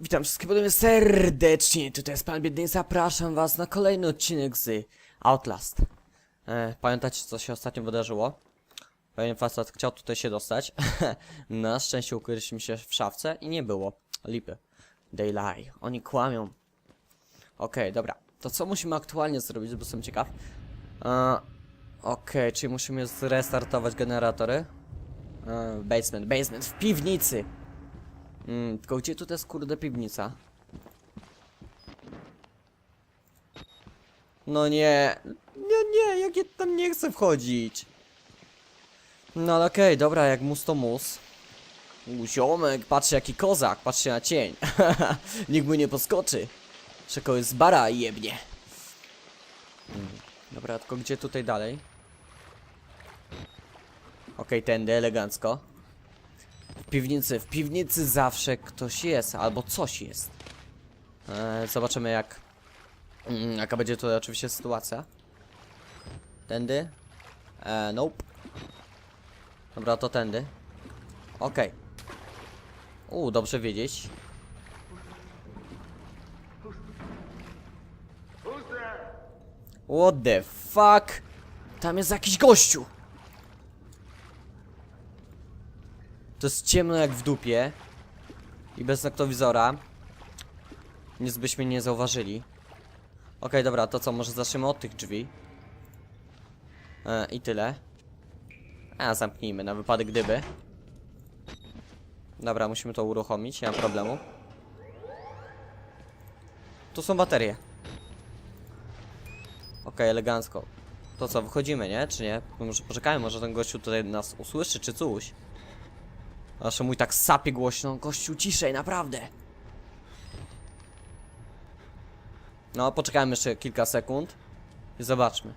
Witam wszystkich podobnie serdecznie, tutaj jest Pan Biedny zapraszam Was na kolejny odcinek z Outlast. E, pamiętacie co się ostatnio wydarzyło? Pewien facet chciał tutaj się dostać. na szczęście ukryliśmy się w szafce i nie było. Lipy. They lie. Oni kłamią. Okej, dobra. To co musimy aktualnie zrobić, bo jestem ciekaw. E, Okej, czyli musimy zrestartować generatory. E, basement, basement, w piwnicy! Mm, tylko gdzie tu jest kurde piwnica? No nie. Nie, nie, jak ja tam nie chcę wchodzić. No ale okej, dobra, jak mus to mus. Ziomek, patrzcie jaki kozak, patrzcie na cień. Nikt mu nie podskoczy. Czego jest bara i jebnie. Mm, Dobra, tylko gdzie tutaj dalej? Okej, tędy, elegancko. Piwnicy, w piwnicy zawsze ktoś jest, albo coś jest. E, zobaczymy jak... Mm, jaka będzie to oczywiście sytuacja. Tędy? E, nope. Dobra, to tędy. Okej. U, dobrze wiedzieć. What the fuck? Tam jest jakiś gościu! To jest ciemno jak w dupie. I bez noktowizora. Nic byśmy nie zauważyli. Okej, dobra, to co, może zaczniemy od tych drzwi. E, I tyle. A, zamknijmy, na wypadek gdyby. Dobra, musimy to uruchomić, nie ma problemu. Tu są baterie. Okej, elegancko. To co, wychodzimy, nie? Czy nie? Może poczekajmy, może ten gościu tutaj nas usłyszy, czy coś. Zawsze mój tak sapie głośno. Gościu, ciszej, naprawdę. No, poczekajmy jeszcze kilka sekund. I zobaczmy.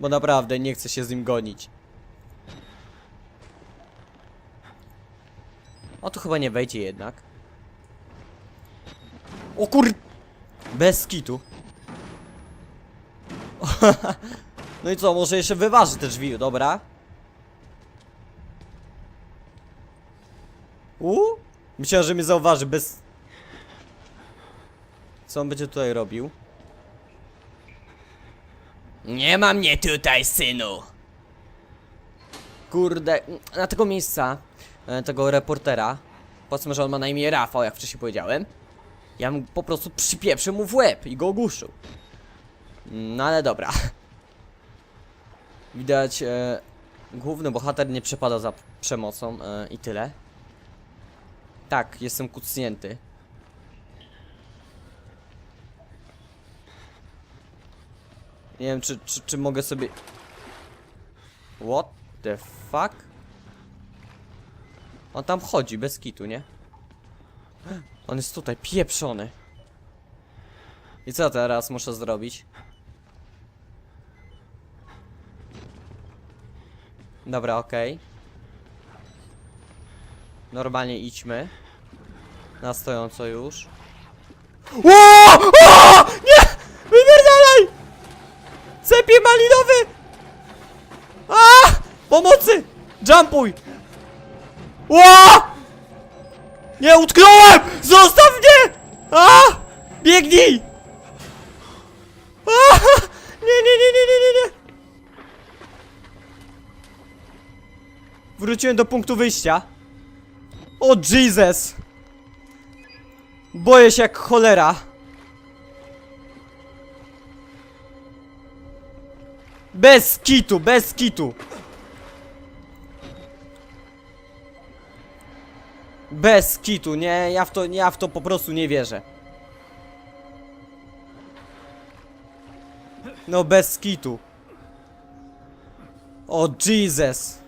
Bo naprawdę nie chcę się z nim gonić. O, tu chyba nie wejdzie jednak. O kur... Bez kitu. no i co, może jeszcze wyważy te drzwi, dobra? U? Myślałem, że mnie zauważy bez... Co on będzie tutaj robił? Nie ma mnie tutaj, synu! Kurde, na tego miejsca, e, tego reportera, powiedzmy, że on ma na imię Rafał, jak wcześniej powiedziałem, ja bym po prostu przypieprzył mu w łeb i go ogłuszył. No ale dobra. Widać, e, główny bohater nie przepada za przemocą e, i tyle. Tak, jestem kucnięty. Nie wiem, czy, czy, czy mogę sobie... What the fuck? On tam chodzi, bez kitu, nie? On jest tutaj, pieprzony. I co teraz muszę zrobić? Dobra, okej. Normalnie idźmy. Na stojąco już. O! O! Nie! Wypierdalaj! Cepie malinowy! A! Pomocy! Jumpuj! O! Nie, utknąłem! Zostaw mnie! A! Biegnij! A! Nie, nie, nie, nie, nie, nie, nie! Wróciłem do punktu wyjścia. O Jesus! Boję się jak cholera. Bez kitu, bez kitu. Bez kitu, nie, ja w to, ja w to po prostu nie wierzę. No bez kitu. O Jesus.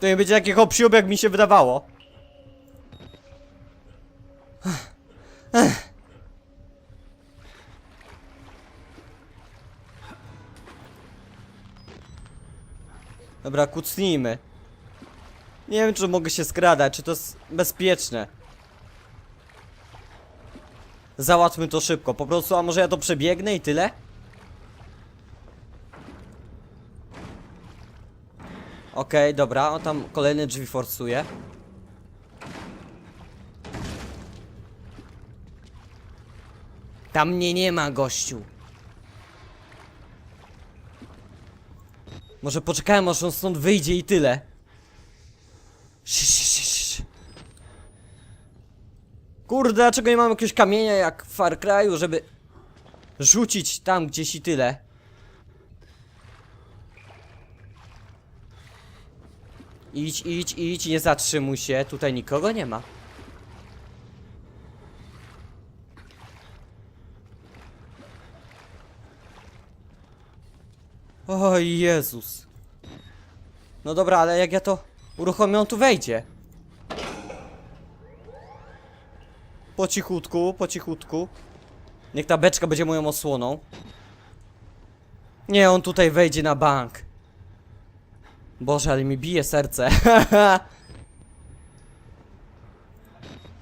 To nie będzie taki hop jak mi się wydawało. Dobra, kucnijmy. Nie wiem, czy mogę się skradać, czy to jest bezpieczne. Załatwmy to szybko, po prostu, a może ja to przebiegnę i tyle? Okej, okay, dobra, on tam kolejne drzwi forsuje. Tam mnie nie ma, gościu. Może poczekałem, aż on stąd wyjdzie i tyle. Kurde, dlaczego nie mam jakiegoś kamienia jak w Far Cry'u, żeby rzucić tam gdzieś i tyle? Idź, idź, idź, nie zatrzymuj się, tutaj nikogo nie ma. O Jezus. No dobra, ale jak ja to uruchomię, on tu wejdzie. Po cichutku, po cichutku. Niech ta beczka będzie moją osłoną. Nie, on tutaj wejdzie na bank. Boże, ale mi bije serce.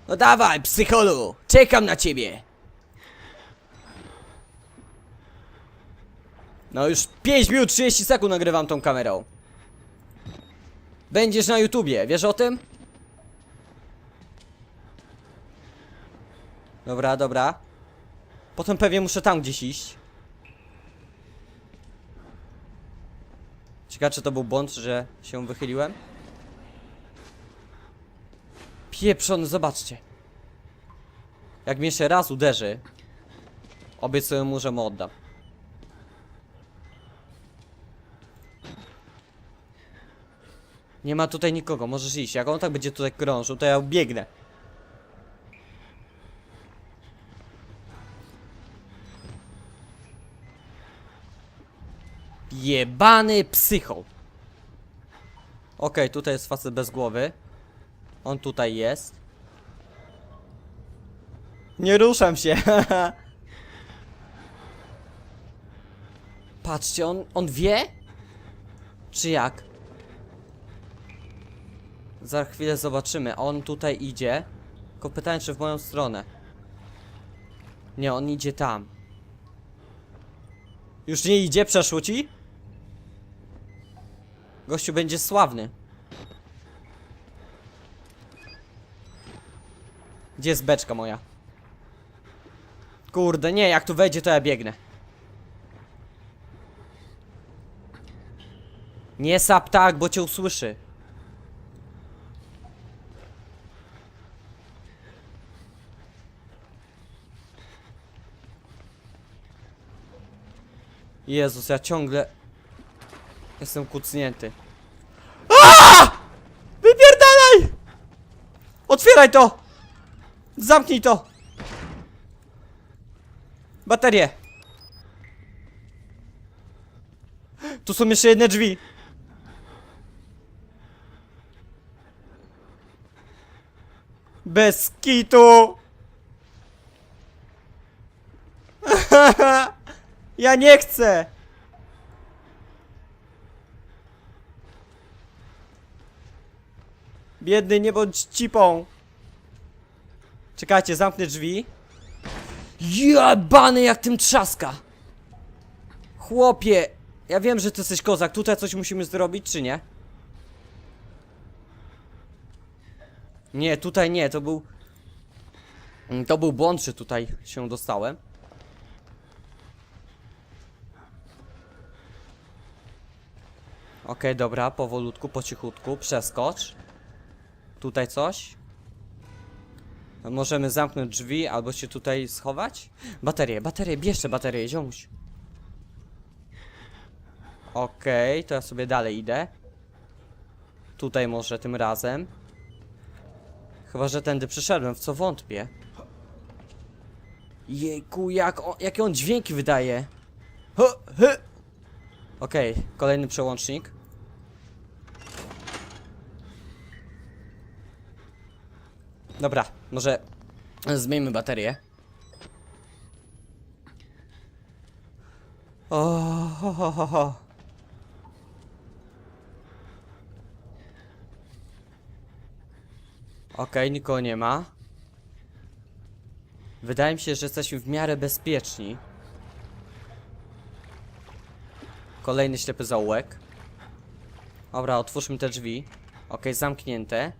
no dawaj, psycholu! Czekam na ciebie! No już 5 minut 30 sekund nagrywam tą kamerą. Będziesz na YouTubie, wiesz o tym? Dobra, dobra. Potem pewnie muszę tam gdzieś iść. Ciekawe, czy to był błąd, że się wychyliłem? Pieprzony, zobaczcie. Jak mnie jeszcze raz uderzy, obiecuję mu, że mu oddam. Nie ma tutaj nikogo, możesz iść. Jak on tak będzie tutaj krążył, to ja biegnę. Jebany psychol. Okej, tutaj jest facet bez głowy. On tutaj jest. Nie ruszam się. Patrzcie, on, on wie? Czy jak? Za chwilę zobaczymy. On tutaj idzie. Tylko pytanie, czy w moją stronę. Nie, on idzie tam. Już nie idzie? Przeszło ci? Gościu będzie sławny. Gdzie jest beczka moja? Kurde, nie, jak tu wejdzie, to ja biegnę. Nie sap tak, bo cię usłyszy. Jezus, ja ciągle jestem kucnięty. Aaaa! Wypierdalaj! Otwieraj to! Zamknij to! Baterie! Tu są jeszcze jedne drzwi. Bez kitu! Ja nie chcę! Biedny, nie bądź cipą! Czekajcie, zamknę drzwi. Jebany jak tym trzaska! Chłopie! Ja wiem, że ty jesteś kozak. Tutaj coś musimy zrobić, czy nie? Nie, tutaj nie, to był... Mm, To był błąd, że tutaj się dostałem. Okej, dobra, powolutku, po cichutku, przeskocz. Tutaj coś. Możemy zamknąć drzwi, albo się tutaj schować? Baterie, baterie, bierzcie baterię, ziomuś. Okej, to ja sobie dalej idę. Tutaj może tym razem. Chyba, że tędy przyszedłem, w co wątpię. Jejku, jak on, jakie on dźwięki wydaje. Okej, kolejny przełącznik. Dobra, może zmieńmy baterię. O, ho, ho, ho, ho. Okej, nikogo nie ma. Wydaje mi się, że jesteśmy w miarę bezpieczni. Kolejny ślepy zaułek. Dobra, otwórzmy te drzwi. Okej, zamknięte.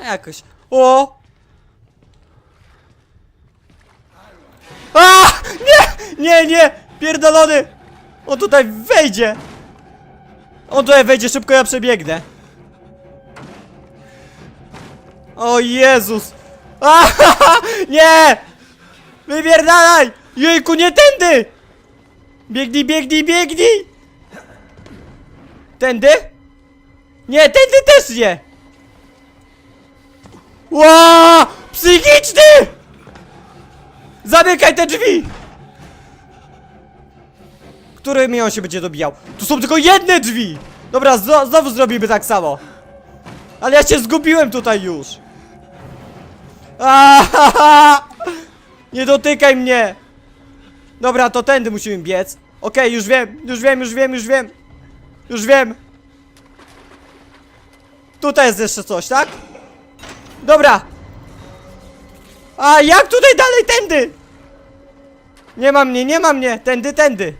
A jakoś... O! A! Nie, nie! Pierdolony! On tutaj wejdzie! On tutaj wejdzie, szybko ja przebiegnę. O Jezus! Ahaha! Nie! Wypierdalaj! Jejku, nie tędy! Biegnij, biegnij, biegnij! Tędy? Nie, tędy też nie! Ła! Psychiczny! Zamykaj te drzwi! Którymi on się będzie dobijał? Tu są tylko jedne drzwi! Dobra, zno, znowu zrobimy tak samo. Ale ja się zgubiłem tutaj już. Aaaa! Nie dotykaj mnie! Dobra, to tędy musimy biec. Okej, już wiem, już wiem, już wiem, już wiem. Już wiem. Tutaj jest jeszcze coś, tak? Dobra. A jak tutaj dalej tędy? Nie ma mnie, nie ma mnie. Tędy, tędy.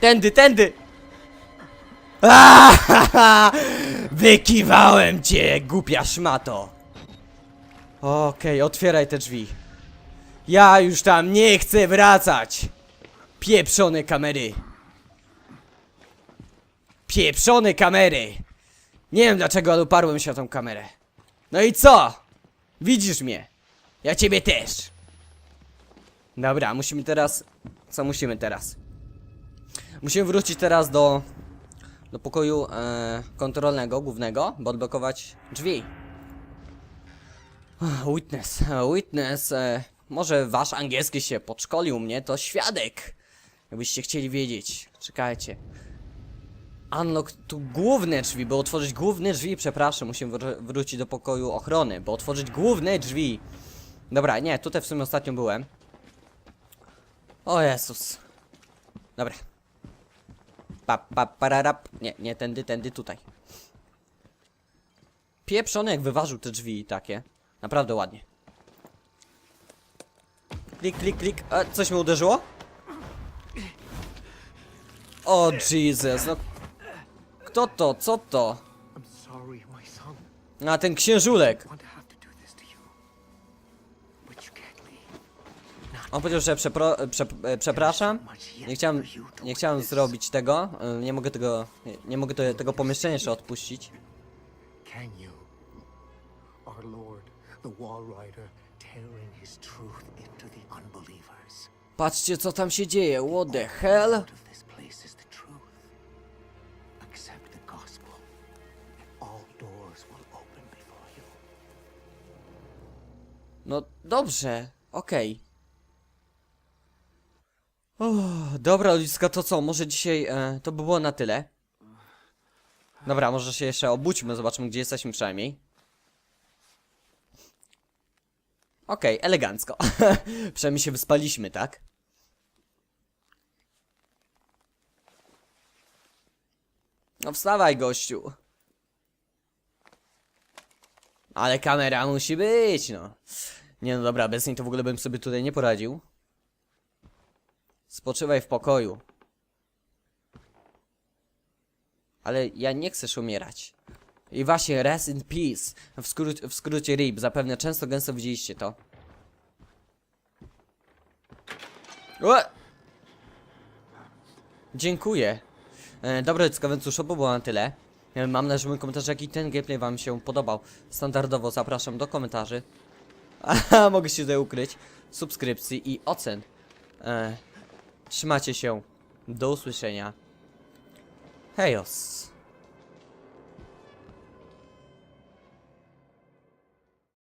Tędy, tędy. Wykiwałem cię, głupia szmato. Okej, otwieraj te drzwi. Ja już tam nie chcę wracać. Pieprzone kamery. Pieprzone kamery. Nie wiem dlaczego, ale uparłem się o tą kamerę. No i co? Widzisz mnie? Ja ciebie też. Dobra, musimy teraz... Co musimy teraz? Musimy wrócić teraz do... Do pokoju e, kontrolnego, głównego, by odblokować drzwi. Witness, e, witness, e, może wasz angielski się podszkolił mnie, to świadek. Jakbyście chcieli wiedzieć. Czekajcie. Unlock tu główne drzwi, by otworzyć główne drzwi, przepraszam, musimy wr wrócić do pokoju ochrony, by otworzyć główne drzwi. Dobra, nie, tutaj w sumie ostatnio byłem. O Jezus. Dobra. Pa, pa, pararap. Nie, nie, tędy, tędy, tutaj. Pieprzony jak wyważył te drzwi takie. Naprawdę ładnie. Klik, klik, klik. A, coś mi uderzyło? O Jesus, no. Kto to? Co to? I'm sorry, my son. A ten księżulek. On powiedział, że przepro, prze, e, przepraszam. Nie chciałem, nie chciałem zrobić tego. e, Nie mogę tego, nie, mogę te, tego pomieszczenia jeszcze odpuścić. Patrzcie co tam się dzieje. What the hell? No dobrze, okej. O, Dobra, ludziska, to co? Może dzisiaj e, to by było na tyle. Dobra, może się jeszcze obudźmy, zobaczymy gdzie jesteśmy przynajmniej. Okej, elegancko. przynajmniej się wyspaliśmy, tak? No wstawaj, gościu. Ale kamera musi być, no. Nie no dobra, bez niej to w ogóle bym sobie tutaj nie poradził. Spoczywaj w pokoju. Ale ja nie chcesz umierać. I właśnie, rest in peace. W, skró w skrócie RIP. Zapewne często gęsto widzieliście to. Ue! Dziękuję. E, dobra, więc cóż, to było na tyle. E, Mam nadzieję, że mój komentarz, jak i ten gameplay wam się podobał. Standardowo zapraszam do komentarzy. Aha, mogę się tutaj ukryć. Subskrypcji i ocen. E, trzymajcie się. Do usłyszenia. Hejos.